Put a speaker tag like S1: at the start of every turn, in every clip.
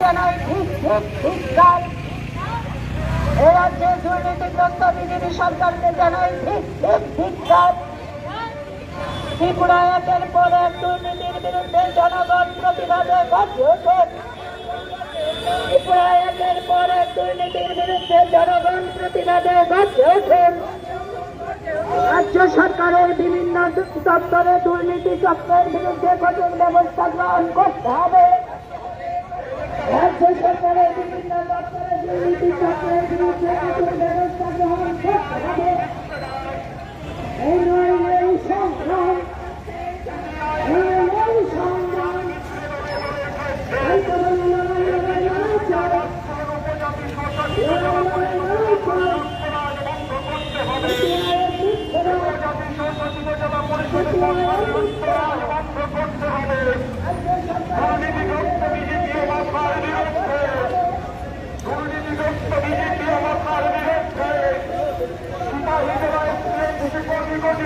S1: জানাই ঠিক ঠিক ঠিক কাজ এ রাজ্যে দুর্নীতিগ্রস্ত বিজেপি সরকারকে জানাই কাজ ত্রিপুরা একের পর দুর্নীতির বিরুদ্ধে জনগণ প্রতিবাদে গর্জে ত্রিপুরা একের পর দুর্নীতির বিরুদ্ধে জনগণ প্রতিবাদে গর্জে রাজ্য সরকারের বিভিন্ন দপ্তরে দুর্নীতি চক্রের বিরুদ্ধে কঠোর ব্যবস্থা গ্রহণ করতে হবে। রাজ্য সরকারের বিভিন্ন দপ্তরে দুর্নীতি চক্রের বিরুদ্ধে কঠোর ব্যবস্থা গ্রহণ করতে হবে। এই নয় এই সংগ্রাম এই সংগ্রাম। এই করে লড়াই লড়াই লড়াই চলে লড়াই লড়াই লড়াই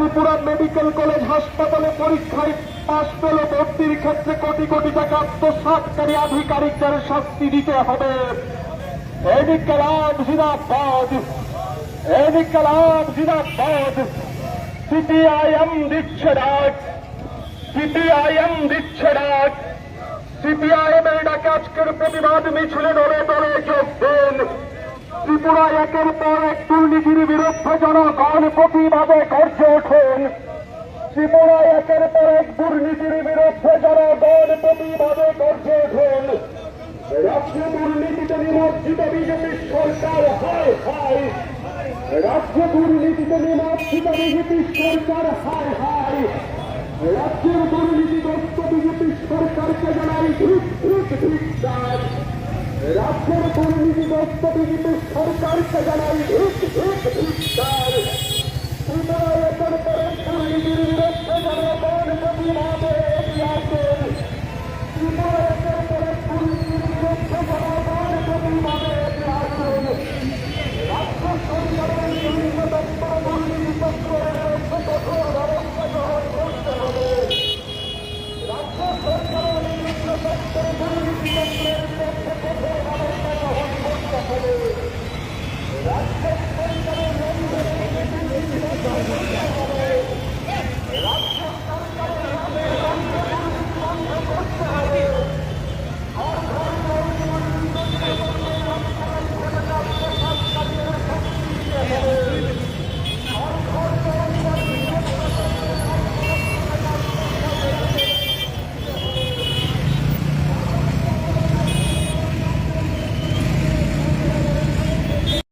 S2: ত্রিপুরা মেডিকেল কলেজ হাসপাতালে পরীক্ষায় পাশ পেল ভর্তির ক্ষেত্রে কোটি কোটি টাকা আত্মসাতকারী আধিকারিকদের শাস্তি দিতে হবে। সিপিআইএম দিচ্ছে ডাক। সিপিআইএম দিচ্ছে ডাক। সিপিআইএম এর ডাকে আজকের প্রতিবাদ মিছিলে দলে দলে যোগ দিন। ত্রিপুরা একের পর এক দুর্নীতির বিরুদ্ধে জনগণ প্রতিবাদে গর্জে ওঠেন। ত্রিপুরা একের পর এক দুর্নীতির বিরুদ্ধে জনগণ প্রতিবাদে গর্জে ওঠেন। রাজ্য দুর্নীতিতে নিমজ্জিত বিজেপি সরকার, হায় হায়। রাজ্য দুর্নীতিতে নিমজ্জিত বিজেপি সরকার, হায় হায়। রাজ্যের দুর্নীতিগ্রস্ত বিজেপি সরকারকে জানাই ধূপ ধূপ চাই রাজ্যের দুর্নীতিগ্রস্ত বিজেপি সরকারকে জানাই